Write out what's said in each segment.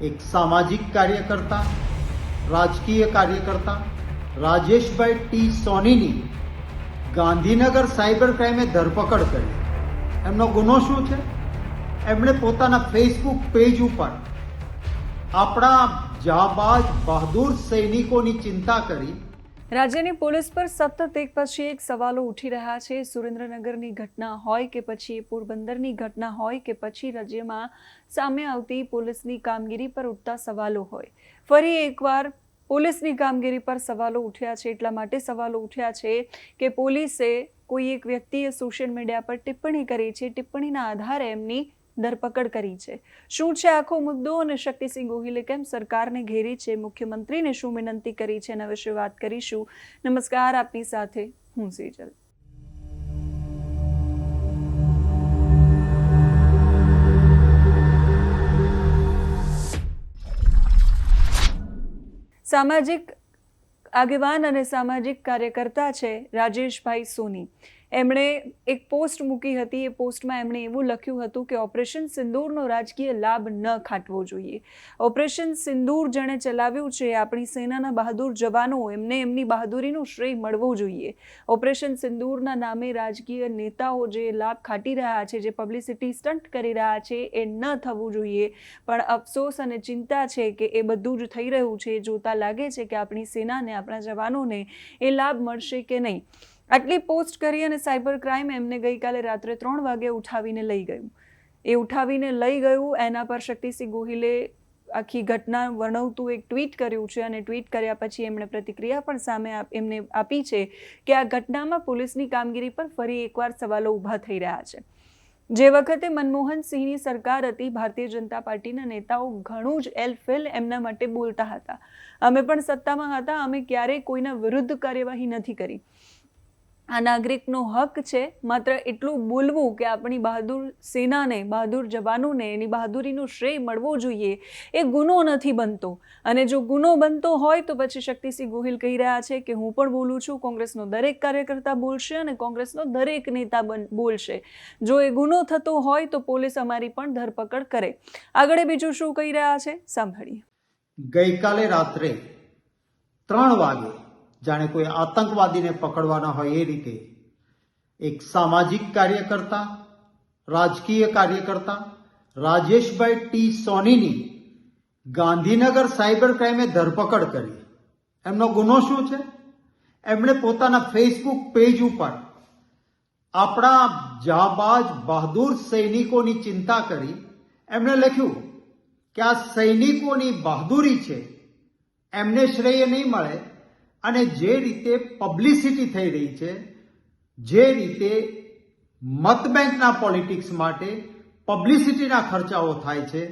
એક સામાજિક કાર્યકર્તા, રાજકીય કાર્યકર્તા, રાજેશભાઈ ટી સોનીની ગાંધીનગર સાયબર ક્રાઇમે ધરપકડ કરી. એમનો ગુનો શું છે? એમણે પોતાના ફેસબુક પેજ ઉપર આપણા જાબાજ બહાદુર સૈનિકોની ચિંતા કરી રાજ્યની પોલીસ પર સતત એક પછી એક સવાલો ઉઠી રહ્યા છે. સુરેન્દ્રનગરની ઘટના હોય કે પછી પોરબંદરની ઘટના હોય કે પછી રાજ્યમાં સામે આવતી પોલીસની કામગીરી પર ઉઠતા સવાલો હોય. ફરી એકવાર પોલીસની કામગીરી પર સવાલો ઉઠ્યા છે. એટલા માટે સવાલો ઉઠ્યા છે કે પોલીસે કોઈ એક વ્યક્તિએ સોશિયલ મીડિયા પર ટિપ્પણી કરી છે. ટિપ્પણીના આધારે એમની ધરપકડ કરી છે. શું છે આખો મુદ્દો અને શક્તિસિંહ ગોહિલે કેમ સરકારને ઘેરી છે? મુખ્યમંત્રીને શું વિનંતી કરી છે? એના વિશે વાત કરીશું. નમસ્કાર, આપની સાથે હું સેજલ. સામાજિક આગેવાન અને સામાજિક કાર્યકર્તા છે રાજેશભાઈ સોની. એમણે એક પોસ્ટ મૂકી હતી, એ પોસ્ટમાં એમણે એવું લખ્યું હતું કે ઓપરેશન સિંદૂરનો રાજકીય લાભ ન ખાટવો જોઈએ. ઓપરેશન સિંદૂર જેણે ચલાવ્યું છે, આપણી સેનાના બહાદુર જવાનો, એમને એમની બહાદુરીનું શ્રેય મળવો જોઈએ. ઓપરેશન સિંદૂરના નામે રાજકીય નેતાઓ જે લાભ ખાટી રહ્યા છે, જે પબ્લિસિટી સ્ટન્ટ કરી રહ્યા છે, એ ન થવું જોઈએ. પણ અફસોસ અને ચિંતા છે કે એ બધું જ થઈ રહ્યું છે, જોતા લાગે છે કે આપણી સેનાને, આપણા જવાનોને એ લાભ મળશે કે નહીં. આટલી પોસ્ટ કરી અને સાયબર ક્રાઇમ એમને ગઈકાલે રાત્રે ત્રણ વાગે ઉઠાવીને લઈ ગયું. એ ઉઠાવીને લઈ ગયું, એના પર શક્તિસિંહ ગોહિલે આખી ઘટના વર્ણવતું એક ટ્વીટ કર્યું છે અને ટ્વીટ કર્યા પછી એમણે પ્રતિક્રિયા પણ સામે એમને આપી છે કે આ ઘટનામાં પોલીસની કામગીરી પર ફરી એકવાર સવાલો ઊભા થઈ રહ્યા છે. જે વખતે મનમોહન સિંહની સરકાર હતી, ભારતીય જનતા પાર્ટીના નેતાઓ ઘણું જ એલફેલ એમના માટે બોલતા હતા. અમે પણ સત્તામાં હતા, અમે ક્યારેય કોઈના વિરુદ્ધ કાર્યવાહી નથી કરી. આ નાગરિકનો હક છે માત્ર એટલું બોલવું કે આપણી બહાદુર સેનાને, બહાદુર જવાનોને, એની બહાદુરીનું શ્રેય મળવો જોઈએ. એ ગુનો નથી બનતો. અને જો ગુનો બનતો હોય તો પછી શક્તિસિંહ ગોહિલ કહી રહ્યા છે કે હું પણ બોલું છું, કોંગ્રેસનો દરેક કાર્યકર્તા બોલશે અને કોંગ્રેસનો દરેક નેતા બન, બોલશે. જો એ ગુનો થતો હોય તો પોલીસ અમારી પણ ધરપકડ કરે. આગળ બીજું શું કહી રહ્યા છે? સાંભળીએ. ગઈકાલે રાત્રે ત્રણ વાગે જાણે કોઈ આતંકવાદીને પકડવાના હોય એ રીતે. એક સામાજિક કાર્યકર્તા, રાજકીય કાર્યકર્તા, રાજેશભાઈ ટી સોનીની ગાંધીનગર સાયબર ક્રાઇમે ધરપકડ કરી. એમનો ગુનો શું છે? એમણે પોતાના ફેસબુક પેજ ઉપર આપણા જાબાજ બહાદુર સૈનિકોની ચિંતા કરી. એમણે લખ્યું કે આ સૈનિકોની બહાદુરી છે. એમને શ્રેય નહીં મળે. અને જે રીતે પબ્લિસિટી થઈ રહી છે, જે રીતે મતબેંકના પોલિટિક્સ માટે પબ્લિસિટીના ખર્ચાઓ થાય છે,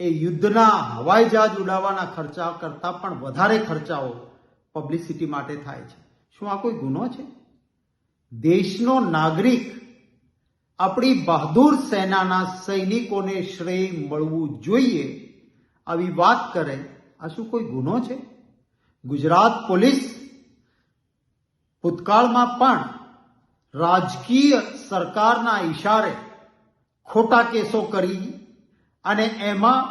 એ યુદ્ધના હવાઈ જહાજ ઉડાવવાના ખર્ચા કરતાં પણ વધારે ખર્ચાઓ પબ્લિસિટી માટે થાય છે. શું આ કોઈ ગુનો છે? દેશનો નાગરિક આપણી બહાદુર સેનાના સૈનિકોને શ્રેય મળવું જોઈએ, આવી વાત કરે, આ શું કોઈ ગુનો છે? ગુજરાત પોલીસ ભૂતકાળમાં પણ રાજકીય સરકારના ઈશારે ખોટા કેસો કરી અને એમાં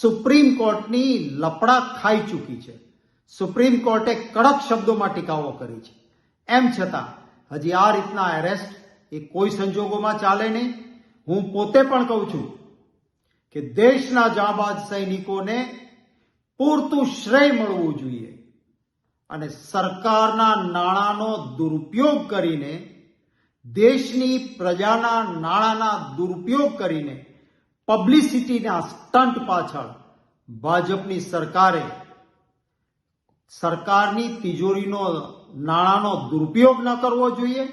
સુપ્રીમ કોર્ટની લપડા ખાઈ ચૂકી છે. સુપ્રીમ કોર્ટે કડક શબ્દોમાં ટીકાઓ કરી છે. એમ છતાં હજી આ રીતના એરેસ્ટ એ કોઈ સંજોગોમાં ચાલે નહીં. હું પોતે પણ કહું છું કે દેશના જાબાજ સૈનિકોને પૂરતું શ્રેય મળવું જોઈએ. અને સરકારના નાણાંનો દુરુપયોગ કરીને, દેશની પ્રજાના નાણાંના દુરુપયોગ કરીને પબ્લિસિટીના સ્ટન્ટ પાછળ ભાજપની સરકારે સરકારની તિજોરીનો નાણાંનો દુરુપયોગ ન કરવો જોઈએ.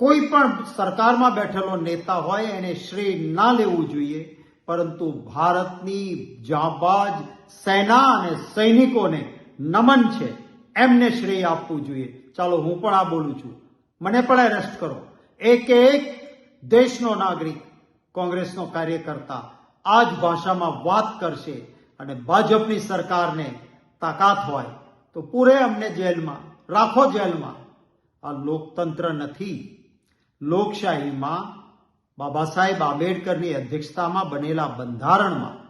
કોઈ પણ સરકારમાં બેઠેલો નેતા હોય એને શ્રેય ના લેવું જોઈએ, પરંતુ ભારતની જાબાજ સેના અને સૈનિકોને નમન છે. એમને શ્રેય આપવું જોઈએ. ચાલો હું પણ આ બોલું છું. મને પણ એરેસ્ટ કરો. એક એક દેશનો નાગરિક કોંગ્રેસનો કાર્યકર્તા આ જ ભાષામાં વાત કરશે અને ભાજપની સરકારને તાકાત હોય તો પૂરે અમને જેલમાં, રાખો જેલમાં. આ લોકતંત્ર નથી. લોકશાહીમાં બાબા સાહેબ આંબેડકરની અધ્યક્ષતામાં બનેલા બંધારણમાં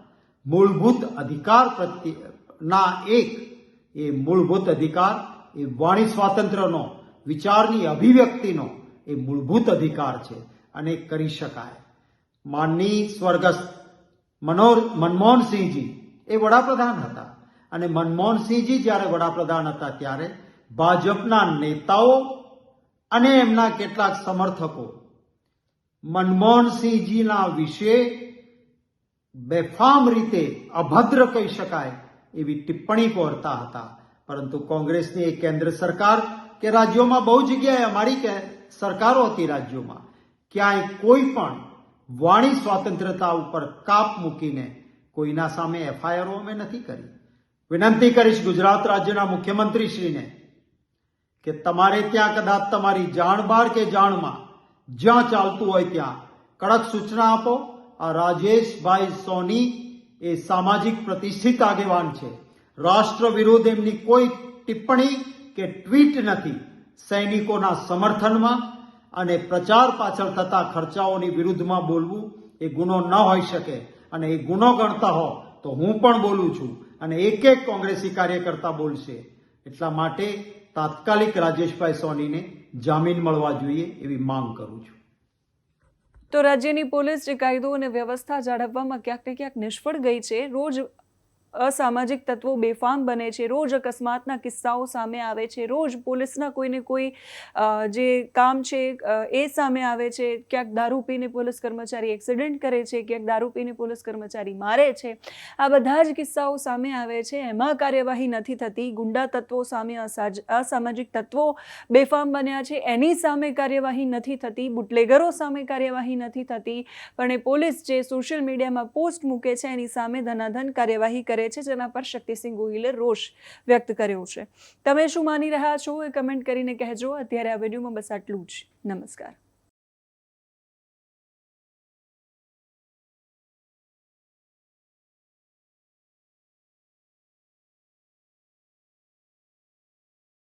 મૂળભૂત અધિકાર પ્રત્યે ના એક એ મૂળભૂત અધિકાર, એ વાણી સ્વાતંત્ર્યનો, વિચારની અભિવ્યક્તિનો એ મૂળભૂત અધિકાર છે અને કરી શકાય. માનની સ્વર્ગસ્થ મનોર, મનમોહનસિંહજી એ વડાપ્રધાન હતા અને મનમોહનસિંહજી જ્યારે વડાપ્રધાન હતા ત્યારે ભાજપના નેતાઓ અને એમના કેટલાક સમર્થકો મનમોહનસિંહજીના વિશે બેફામ રીતે અભદ્ર કહી શકાય એવી ટિપ્પણી કરતા હતા. પરંતુ કોંગ્રેસની એક કેન્દ્ર સરકાર કે રાજ્યોમાં બહુ જગ્યાએ અમારી કે સરકારો હતી રાજ્યોમાં, ક્યાંય કોઈ પણ વાણી સ્વતંત્રતા ઉપર કાપ મૂકીને કોઈના સામે એફઆઈઆરઓ અમે નથી કરી. વિનંતી કરીશ ગુજરાત રાજ્યના મુખ્યમંત્રીશ્રીને કે તમારે ત્યાં કદાચ તમારી જાણબાળ કે જાણમાં જ્યાં ચાલતું હોય ત્યાં કડક સૂચના આપો. આ રાજેશભાઈ સોની એ સામાજિક પ્રતિષ્ઠિત આગેવાન છે. રાષ્ટ્ર વિરુદ્ધ એમની કોઈ ટિપ્પણી કે ટ્વીટ નથી. સૈનિકોના સમર્થનમાં અને પ્રચાર પાછળ થતા ખર્ચાઓની વિરુદ્ધમાં બોલવું એ ગુનો ન હોઈ શકે અને એ ગુનો ગણતા હો તો હું પણ બોલું છું અને એક એક કોંગ્રેસી કાર્યકર્તા બોલશે. એટલા માટે તાત્કાલિક રાજેશભાઈ સોનીને જામીન મળવા જોઈએ એવી માંગ કરું છું. તો રાજ્યની પોલીસ જે કાયદો અને વ્યવસ્થા જાળવવામાં ક્યાંક ને ક્યાંક નિષ્ફળ ગઈ છે. રોજ અસામાજિક તત્વો બેફામ બને છે. રોજ અકસ્માતના કિસ્સાઓ સામે આવે છે. રોજ પોલીસના કોઈને કોઈ જે કામ છે એ સામે આવે છે. ક્યાંક દારૂ પીને પોલીસ કર્મચારી એક્સિડન્ટ કરે છે, ક્યાંક દારૂ પીને પોલીસ કર્મચારી મારે છે. આ બધા જ કિસ્સાઓ સામે આવે છે. એમાં કાર્યવાહી નથી થતી. ગુંડા તત્વો સામે અસામાજિક તત્વો બેફામ બન્યા છે. એની સામે કાર્યવાહી નથી થતી. બુટલેગરો સામે કાર્યવાહી નથી થતી. પણ એ પોલીસ જે સોશિયલ મીડિયામાં પોસ્ટ મૂકે છે, એની સામે ધનાધન કાર્યવાહી કરે છે, જેના પર શક્તિસિંહ ગોહિલે રોષ વ્યક્ત કર્યો છે. તમે શું માની રહ્યા છો? એ કમેન્ટ કરીને કહેજો. અત્યારે આ વિડીયોમાં બસ આટલું જ. નમસ્કાર.